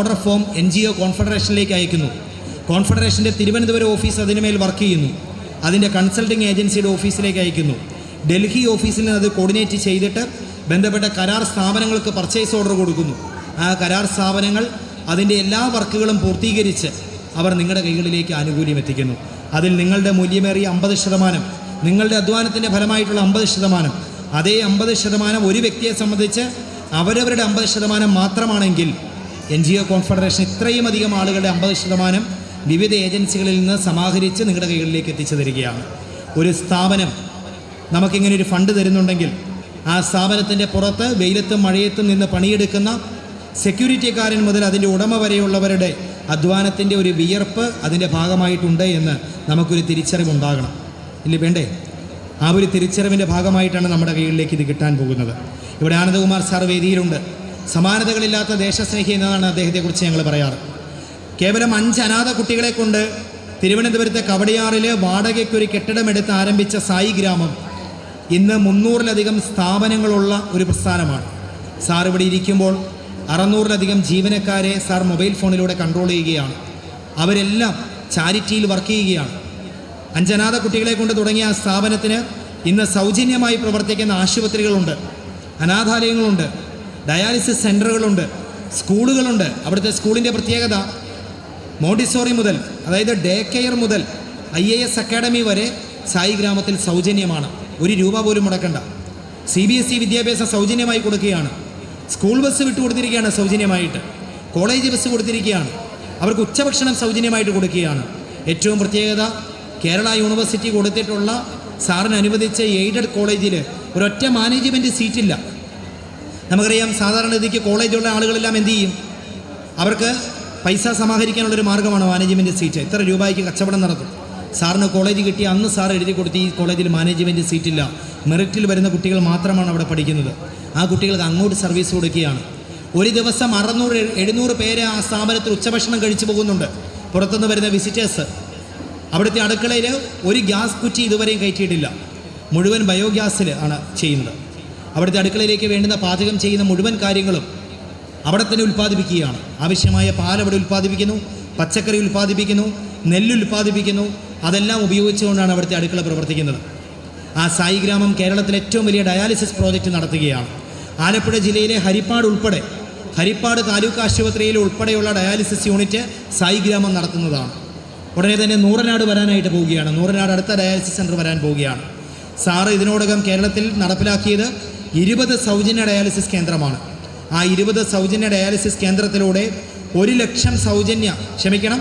Order form N G O കോൺഫെഡറേഷനിലേക്ക് അയക്കുന്നു. കോൺഫെഡറേഷന്റെ Thiruvananthapuram office അതിനുമേൽ വർക്ക് ചെയ്യുന്നു. അതിന്റെ കൺസൾട്ടിംഗ് ഏജൻസിയുടെ ഓഫീസിലേക്ക് അയക്കുന്നു. ഡൽഹി ഓഫീസിൽ നിന്ന് അത് കോർഡിനേറ്റ് ചെയ്തിട്ട് ബന്ധപ്പെട്ട കരാർ സ്ഥാപനങ്ങൾക്ക് പർച്ചേസ് ഓർഡർ കൊടുക്കുന്നു. ആ കരാർ സ്ഥാപനങ്ങൾ അതിന്റെ എല്ലാ വർക്കുകളും പൂർത്തീകരിച്ച് അവർ നിങ്ങളുടെ കൈകളിലേക്ക് ആനുകൂല്യം എത്തിക്കുന്നു. അതിൽ നിങ്ങളുടെ മൂല്യമേറിയ അമ്പത് ശതമാനം നിങ്ങളുടെ അധ്വാനത്തിന്റെ ഫലമായിട്ടുള്ള അമ്പത് ശതമാനം അതേ അമ്പത് ശതമാനം ഒരു വ്യക്തിയെ സംബന്ധിച്ച് അവരവരുടെ അമ്പത് ശതമാനം മാത്രമാണെങ്കിൽ എൻ ജി ഒ കോൺഫെഡറേഷൻ ഇത്രയും അധികം ആളുകളുടെ അമ്പത് ശതമാനം വിവിധ ഏജൻസികളിൽ നിന്ന് സമാഹരിച്ച് നിങ്ങളുടെ കൈകളിലേക്ക് എത്തിച്ചു തരികയാണ്. ഒരു സ്ഥാപനം നമുക്കിങ്ങനെ ഒരു ഫണ്ട് തരുന്നുണ്ടെങ്കിൽ ആ സ്ഥാപനത്തിന്റെ പുറത്ത് വെയിലത്തും മഴയത്തും നിന്ന് പണിയെടുക്കുന്ന സെക്യൂരിറ്റിക്കാരൻ മുതൽ അതിന്റെ ഉടമ വരെയുള്ളവരുടെ അധ്വാനത്തിന്റെ ഒരു വിയർപ്പ് അതിന്റെ ഭാഗമായിട്ടുണ്ട് എന്ന് നമുക്കൊരു തിരിച്ചറിവുണ്ടാകണം. ഇല്ല വേണ്ടേ? ആ ഒരു തിരിച്ചറിവിന്റെ ഭാഗമായിട്ടാണ് നമ്മുടെ കയ്യിലേക്ക് ഇത് കിട്ടാൻ പോകുന്നത്. ഇവിടെ ആനന്ദകുമാർ സാർ വേദിയിലുണ്ട്. സമാനതകളില്ലാത്ത ദേശസ്നേഹി എന്നതാണ് അദ്ദേഹത്തെക്കുറിച്ച് ഞങ്ങൾ പറയാറ്. കേവലം അഞ്ച് അനാഥ കുട്ടികളെ കൊണ്ട് തിരുവനന്തപുരത്തെ കവടിയാറിൽ വാടകയ്ക്കൊരു കെട്ടിടമെടുത്ത് ആരംഭിച്ച സായി ഗ്രാമം ഇന്ന് മുന്നൂറിലധികം സ്ഥാപനങ്ങളുള്ള ഒരു പ്രസ്ഥാനമാണ്. സാർ ഇവിടെ ഇരിക്കുമ്പോൾ അറുന്നൂറിലധികം ജീവനക്കാരെ സാർ മൊബൈൽ ഫോണിലൂടെ കൺട്രോൾ ചെയ്യുകയാണ്. അവരെല്ലാം ചാരിറ്റിയിൽ വർക്ക് ചെയ്യുകയാണ്. അഞ്ചനാഥ കുട്ടികളെ കൊണ്ട് തുടങ്ങിയ ആ സ്ഥാപനത്തിന് ഇന്ന് സൗജന്യമായി പ്രവർത്തിക്കുന്ന ആശുപത്രികളുണ്ട് അനാഥാലയങ്ങളുണ്ട് ഡയാലിസിസ് സെന്ററുകളുണ്ട് സ്കൂളുകളുണ്ട്. അവിടുത്തെ സ്കൂളിന്റെ പ്രത്യേകത മോഡിസോറി മുതൽ അതായത് ഡേ കെയർ മുതൽ ഐ എ എസ് അക്കാഡമി വരെ സായി ഗ്രാമത്തിൽ സൗജന്യമാണ്. ഒരു രൂപ പോലും മുടക്കണ്ട. സി ബി എസ് ഇ വിദ്യാഭ്യാസം സൗജന്യമായി കൊടുക്കുകയാണ്. സ്കൂൾ ബസ് വിട്ടു കൊടുത്തിരിക്കുകയാണ് സൗജന്യമായിട്ട്. കോളേജ് ബസ് കൊടുത്തിരിക്കുകയാണ്. അവർക്ക് ഉച്ചഭക്ഷണം സൗജന്യമായിട്ട് കൊടുക്കുകയാണ്. ഏറ്റവും പ്രത്യേകത കേരള യൂണിവേഴ്സിറ്റി കൊടുത്തിട്ടുള്ള സാറിന് അനുവദിച്ച എയ്ഡഡ് കോളേജിൽ ഒരൊറ്റ മാനേജ്മെന്റ് സീറ്റില്ല. നമുക്കറിയാം സാധാരണഗതിക്ക് കോളേജുള്ള ആളുകളെല്ലാം എന്ത് ചെയ്യും? അവർക്ക് പൈസ സമാഹരിക്കാനുള്ളൊരു മാർഗമാണ് മാനേജ്മെന്റ് സീറ്റ്. എത്ര രൂപയ്ക്ക് കച്ചവടം നടത്തും? സാറിന് കോളേജ് കിട്ടി അന്ന് സാർ എഴുതി കൊടുത്ത് ഈ കോളേജിൽ മാനേജ്മെന്റ് സീറ്റില്ല. മെറിറ്റിൽ വരുന്ന കുട്ടികൾ മാത്രമാണ് അവിടെ പഠിക്കുന്നത്. ആ കുട്ടികൾക്ക് അങ്ങോട്ട് സർവീസ് കൊടുക്കുകയാണ്. ഒരു ദിവസം അറുന്നൂറ് എഴുന്നൂറ് പേര് ആ സ്ഥാപനത്തിൽ ഉച്ചഭക്ഷണം കഴിച്ചു പോകുന്നുണ്ട്. പുറത്തുനിന്ന് വരുന്ന വിസിറ്റേഴ്സ് അവിടുത്തെ അടുക്കളയിൽ ഒരു ഗ്യാസ് കുറ്റി ഇതുവരെയും കയറ്റിയിട്ടില്ല. മുഴുവൻ ബയോഗ്യാസിൽ ആണ് ചെയ്യുന്നത്. അവിടുത്തെ അടുക്കളയിലേക്ക് വേണ്ടുന്ന പാചകം ചെയ്യുന്ന മുഴുവൻ കാര്യങ്ങളും അവിടെ തന്നെ ഉൽപ്പാദിപ്പിക്കുകയാണ്. ആവശ്യമായ പാൽ അവിടെ ഉൽപ്പാദിപ്പിക്കുന്നു പച്ചക്കറി ഉൽപ്പാദിപ്പിക്കുന്നു നെല്ല് ഉൽപ്പാദിപ്പിക്കുന്നു. അതെല്ലാം ഉപയോഗിച്ചുകൊണ്ടാണ് അവിടുത്തെ അടുക്കള പ്രവർത്തിക്കുന്നത്. ആ സായി ഗ്രാമം കേരളത്തിലെ ഏറ്റവും വലിയ ഡയാലിസിസ് പ്രോജക്റ്റ് നടത്തുകയാണ്. ആലപ്പുഴ ജില്ലയിലെ ഹരിപ്പാട് ഉൾപ്പെടെ ഹരിപ്പാട് താലൂക്ക് ആശുപത്രിയിൽ ഉൾപ്പെടെയുള്ള ഡയാലിസിസ് യൂണിറ്റ് സായി ഗ്രാമം നടത്തുന്നതാണ്. ഉടനെ തന്നെ നൂറനാട് വരാനായിട്ട് പോവുകയാണ്. നൂറനാട് അടുത്ത ഡയാലിസിസ് സെന്റർ വരാൻ പോവുകയാണ്. സാറ് ഇതിനോടകം കേരളത്തിൽ നടപ്പിലാക്കിയത് ഇരുപത് സൗജന്യ ഡയാലിസിസ് കേന്ദ്രമാണ്. ആ ഇരുപത് സൗജന്യ ഡയാലിസിസ് കേന്ദ്രത്തിലൂടെ ഒരു ലക്ഷം സൗജന്യ ക്ഷമിക്കണം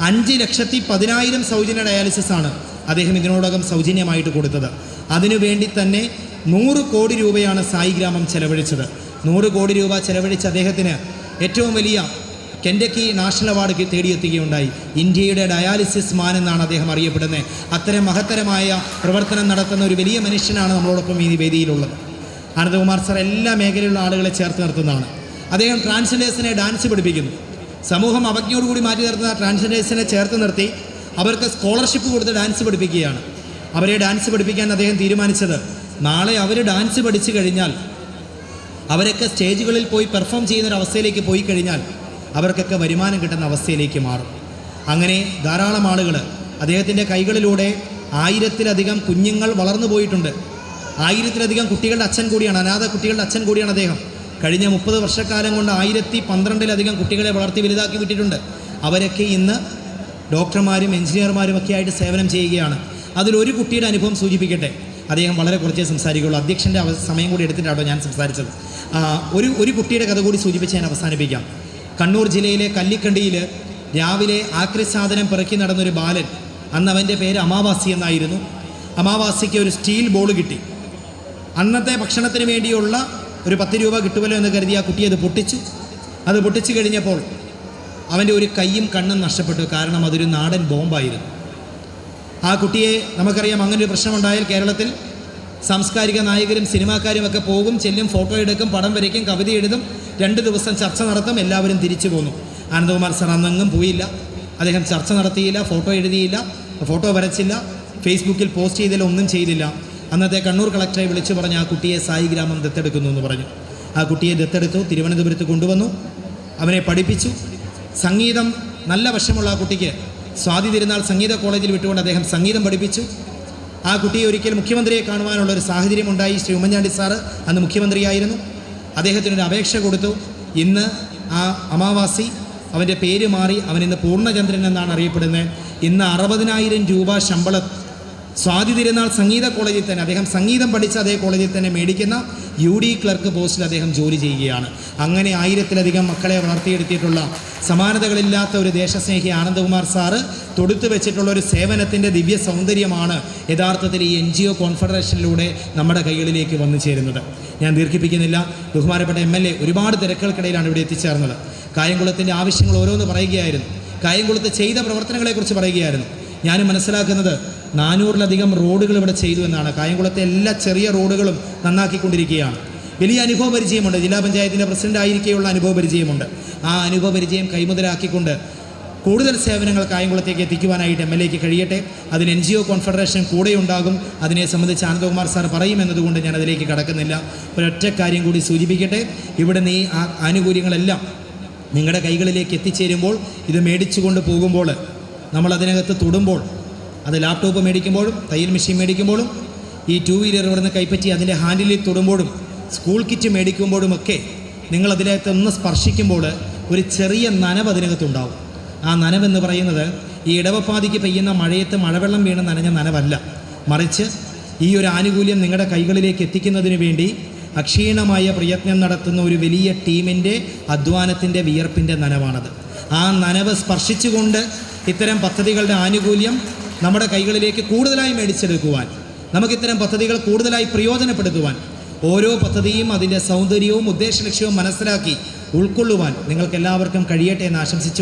അഞ്ച് ലക്ഷത്തി പതിനായിരം സൗജന്യ ഡയാലിസിസ് ആണ് അദ്ദേഹം ഇതിനോടകം സൗജന്യമായിട്ട് കൊടുത്തത്. അതിനുവേണ്ടി തന്നെ നൂറ് കോടി രൂപയാണ് സായി ഗ്രാമം ചെലവഴിച്ചത്. നൂറ് കോടി രൂപ ചെലവഴിച്ച അദ്ദേഹത്തിന് ഏറ്റവും വലിയ കെൻഡക്കി നാഷണൽ അവാർഡ് തേടിയെത്തുകയുണ്ടായി. ഇന്ത്യയുടെ ഡയാലിസിസ് മാൻ എന്നാണ് അദ്ദേഹം അറിയപ്പെടുന്നത്. അത്തരം മഹത്തരമായ പ്രവർത്തനം നടത്തുന്ന ഒരു വലിയ മനുഷ്യനാണ് നമ്മളോടൊപ്പം ഈ വേദിയിലുള്ളത്. ആനന്ദകുമാർ സർ എല്ലാ മേഖലയിലുള്ള ആളുകളെ ചേർത്ത് നിർത്തുന്നതാണ്. അദ്ദേഹം ട്രാൻസ്ജെൻഡേഴ്സിനെ ഡാൻസ് പഠിപ്പിക്കുന്നു. സമൂഹം അവജ്ഞയോടുകൂടി മാറ്റി നിർത്തുന്ന ട്രാൻസ്ജെൻഡേഴ്സിനെ ചേർത്ത് നിർത്തി അവർക്ക് സ്കോളർഷിപ്പ് കൊടുത്ത് ഡാൻസ് പഠിപ്പിക്കുകയാണ്. അവരെ ഡാൻസ് പഠിപ്പിക്കാൻ അദ്ദേഹം തീരുമാനിച്ചത് നാളെ അവർ ഡാൻസ് പഠിച്ചു കഴിഞ്ഞാൽ അവരൊക്കെ സ്റ്റേജുകളിൽ പോയി പെർഫോം ചെയ്യുന്ന അവസ്ഥയിലേക്ക് പോയി കഴിഞ്ഞാൽ അവർക്കൊക്കെ വരുമാനം കിട്ടുന്ന അവസ്ഥയിലേക്ക് മാറും. അങ്ങനെ ധാരാളം ആളുകൾ അദ്ദേഹത്തിന്റെ കൈകളിലൂടെ ആയിരത്തിലധികം കുഞ്ഞുങ്ങൾ വളർന്നു പോയിട്ടുണ്ട്. ആയിരത്തിലധികം കുട്ടികളുടെ അച്ഛൻ കൂടിയാണ് അനാഥ കുട്ടികളുടെ അച്ഛൻ കൂടിയാണ് അദ്ദേഹം. കഴിഞ്ഞ മുപ്പത് വർഷക്കാലം കൊണ്ട് ആയിരത്തി പന്ത്രണ്ടിലധികം കുട്ടികളെ വളർത്തി വലുതാക്കി വിട്ടിട്ടുണ്ട്. അവരൊക്കെ ഇന്ന് ഡോക്ടർമാരും എഞ്ചിനീയർമാരും ഒക്കെ ആയിട്ട് സേവനം ചെയ്യുകയാണ്. അതിലൊരു കുട്ടിയുടെ അനുഭവം സൂചിപ്പിക്കട്ടെ. അദ്ദേഹം വളരെ കുറച്ചേ സംസാരിക്കുകയുള്ളൂ അധ്യക്ഷന്റെ സമയം കൂടി എടുത്തിട്ടാണോ ഞാൻ സംസാരിച്ചത്. ഒരു ഒരു കുട്ടിയുടെ കഥ കൂടി സൂചിപ്പിച്ച് ഞാൻ അവസാനിപ്പിക്കാം. കണ്ണൂർ ജില്ലയിലെ കല്ലിക്കണ്ടിയിൽ രാവിലെ ആക്രി സാധനം പിറക്കി നടന്നൊരു ബാലൻ അന്ന് അവന്റെ പേര് അമാവാസി എന്നായിരുന്നു. അമാവാസിക്ക് ഒരു സ്റ്റീൽ ബോൾ കിട്ടി. അന്നത്തെ ഭക്ഷണത്തിന് വേണ്ടിയുള്ള ഒരു പത്ത് രൂപ കിട്ടുമല്ലോ എന്ന് കരുതി ആ കുട്ടി അത് പൊട്ടിച്ചു. അത് പൊട്ടിച്ചു കഴിഞ്ഞപ്പോൾ അവന്റെ ഒരു കൈയും കണ്ണും നഷ്ടപ്പെട്ടു. കാരണം അതൊരു നാടൻ ബോംബായിരുന്നു. ആ കുട്ടിയെ നമുക്കറിയാം അങ്ങനെ ഒരു പ്രശ്നമുണ്ടായാൽ കേരളത്തിൽ സാംസ്കാരിക നായകരും സിനിമാക്കാരും ഒക്കെ പോകും ചെല്ലും ഫോട്ടോ എടുക്കും പടം വരയ്ക്കും കവിത എഴുതും രണ്ട് ദിവസം ചർച്ച നടത്തും എല്ലാവരും തിരിച്ചു പോന്നു. ആനന്ദകുമാർ സാർ അന്നെങ്ങും പോയില്ല. അദ്ദേഹം ചർച്ച നടത്തിയില്ല ഫോട്ടോ എഴുതിയില്ല ഫോട്ടോ വരച്ചില്ല ഫേസ്ബുക്കിൽ പോസ്റ്റ് ചെയ്തില്ല ഒന്നും ചെയ്തില്ല. അന്നത്തെ കണ്ണൂർ കളക്ടറെ വിളിച്ചു പറഞ്ഞ് ആ കുട്ടിയെ സായി ഗ്രാമം ദത്തെടുക്കുന്നു എന്ന് പറഞ്ഞു. ആ കുട്ടിയെ ദത്തെടുത്തു തിരുവനന്തപുരത്ത് കൊണ്ടുവന്നു. അവനെ പഠിപ്പിച്ചു. സംഗീതം നല്ല വശമുള്ള ആ കുട്ടിക്ക് സ്വാതി തിരുനാൾ സംഗീത കോളേജിൽ വിട്ടുകൊണ്ട് അദ്ദേഹം സംഗീതം പഠിപ്പിച്ചു. ആ കുട്ടിയെ ഒരിക്കൽ മുഖ്യമന്ത്രിയെ കാണുവാനുള്ള ഒരു സാഹചര്യം ഉണ്ടായി ശ്രീ ഉമ്മൻചാണ്ടി സാറ് അന്ന് മുഖ്യമന്ത്രിയായിരുന്നു. അദ്ദേഹത്തിനൊരു അപേക്ഷ കൊടുത്തു. ഇന്ന് ആ അമാവാസി അവന്റെ പേര് മാറി അവൻ ഇന്ന് പൂർണചന്ദ്രൻ എന്നാണ് അറിയപ്പെടുന്നത്. ഇന്ന് അറുപതിനായിരം രൂപ ശമ്പളം സ്വാതി തിരുനാൾ സംഗീത കോളേജിൽ തന്നെ അദ്ദേഹം സംഗീതം പഠിച്ച അതേ കോളേജിൽ തന്നെ മേടിക്കുന്ന യു ഡി ക്ലർക്ക് പോസ്റ്റിൽ അദ്ദേഹം ജോലി ചെയ്യുകയാണ്. അങ്ങനെ ആയിരത്തിലധികം മക്കളെ വളർത്തിയെടുത്തിട്ടുള്ള സമാനതകളില്ലാത്ത ഒരു ദേശസ്നേഹി ആനന്ദകുമാർ സാറ് തൊടുത്തു വെച്ചിട്ടുള്ള ഒരു സേവനത്തിന്റെ ദിവ്യ സൗന്ദര്യമാണ് യഥാർത്ഥത്തിൽ ഈ എൻ ജി ഒ കോൺഫെഡറേഷനിലൂടെ നമ്മുടെ കൈകളിലേക്ക് വന്നു ചേരുന്നത്. ഞാൻ ദീർഘിപ്പിക്കുന്നില്ല. ബഹുമാനപ്പെട്ട എം എൽ എ ഒരുപാട് തിരക്കുകൾക്കിടയിലാണ് ഇവിടെ എത്തിച്ചേർന്നത്. കായംകുളത്തിന്റെ ആവശ്യങ്ങൾ ഓരോന്ന് പറയുകയായിരുന്നു. കായംകുളത്ത് ചെയ്ത പ്രവർത്തനങ്ങളെക്കുറിച്ച് പറയുകയായിരുന്നു. ഞാൻ മനസ്സിലാക്കുന്നത് നാനൂറിലധികം റോഡുകൾ ഇവിടെ ചെയ്തു എന്നാണ്. കായംകുളത്തെ എല്ലാ ചെറിയ റോഡുകളും നന്നാക്കിക്കൊണ്ടിരിക്കുകയാണ്. വലിയ അനുഭവ പരിചയമുണ്ട്. ജില്ലാ പഞ്ചായത്തിന്റെ പ്രസിഡന്റ് ആയിരിക്കെയുള്ള അനുഭവ പരിചയമുണ്ട്. ആ അനുഭവ പരിചയം കൈമുതലാക്കിക്കൊണ്ട് കൂടുതൽ സേവനങ്ങൾ കായംകുളത്തേക്ക് എത്തിക്കുവാനായിട്ട് എം എൽ എക്ക് കഴിയട്ടെ. അതിന് എൻ ജി ഒ കോൺഫെഡറേഷൻ കൂടെയുണ്ടാകും. അതിനെ സംബന്ധിച്ച് ആനന്ദകുമാർ സാർ പറയും എന്നതുകൊണ്ട് ഞാൻ അതിലേക്ക് കടക്കുന്നില്ല. ഒരൊറ്റ കാര്യം കൂടി സൂചിപ്പിക്കട്ടെ. ഇവിടെ നീ ആ ആനുകൂല്യങ്ങളെല്ലാം നിങ്ങളുടെ കൈകളിലേക്ക് എത്തിച്ചേരുമ്പോൾ ഇത് മേടിച്ചുകൊണ്ട് പോകുമ്പോൾ നമ്മൾ അതിനകത്ത് തൊടുമ്പോൾ അത് ലാപ്ടോപ്പ് മേടിക്കുമ്പോഴും തയ്യൽ മെഷീൻ മേടിക്കുമ്പോഴും ഈ ടു വീലർ ഇവിടുന്ന് കൈപ്പറ്റി അതിന്റെ ഹാൻഡിലിൽ തൊടുമ്പോഴും സ്കൂൾ കിറ്റ് മേടിക്കുമ്പോഴുമൊക്കെ നിങ്ങൾ അതിനകത്ത് ഒന്ന് സ്പർശിക്കുമ്പോൾ ഒരു ചെറിയ നനവ് അതിനകത്തുണ്ടാവും. ആ നനവെന്ന് പറയുന്നത് ഈ ഇടവപ്പാതിക്ക് പെയ്യുന്ന മഴയത്ത് മഴവെള്ളം വീണ് നനഞ്ഞ നനവല്ല. മറിച്ച് ഈ ഒരു ആനുകൂല്യം നിങ്ങളുടെ കൈകളിലേക്ക് എത്തിക്കുന്നതിന് വേണ്ടി അക്ഷീണമായ പ്രയത്നം നടത്തുന്ന ഒരു വലിയ ടീമിന്റെ അധ്വാനത്തിന്റെ വിയർപ്പിന്റെ നനവാണത്. ആ നനവ് സ്പർശിച്ചുകൊണ്ട് ഇത്തരം പദ്ധതികളുടെ ആനുകൂല്യം നമ്മുടെ കൈകളിലേക്ക് കൂടുതലായി മേടിച്ചെടുക്കുവാൻ നമുക്ക് ഇത്തരം പദ്ധതികൾ കൂടുതലായി പ്രയോജനപ്പെടുത്തുവാൻ ഓരോ പദ്ധതിയും അതിന്റെ സൗന്ദര്യവും ഉദ്ദേശലക്ഷ്യവും മനസ്സിലാക്കി ഉൾക്കൊള്ളുവാൻ നിങ്ങൾക്ക് എല്ലാവർക്കും കഴിയട്ടെ എന്ന് ആശംസിച്ചു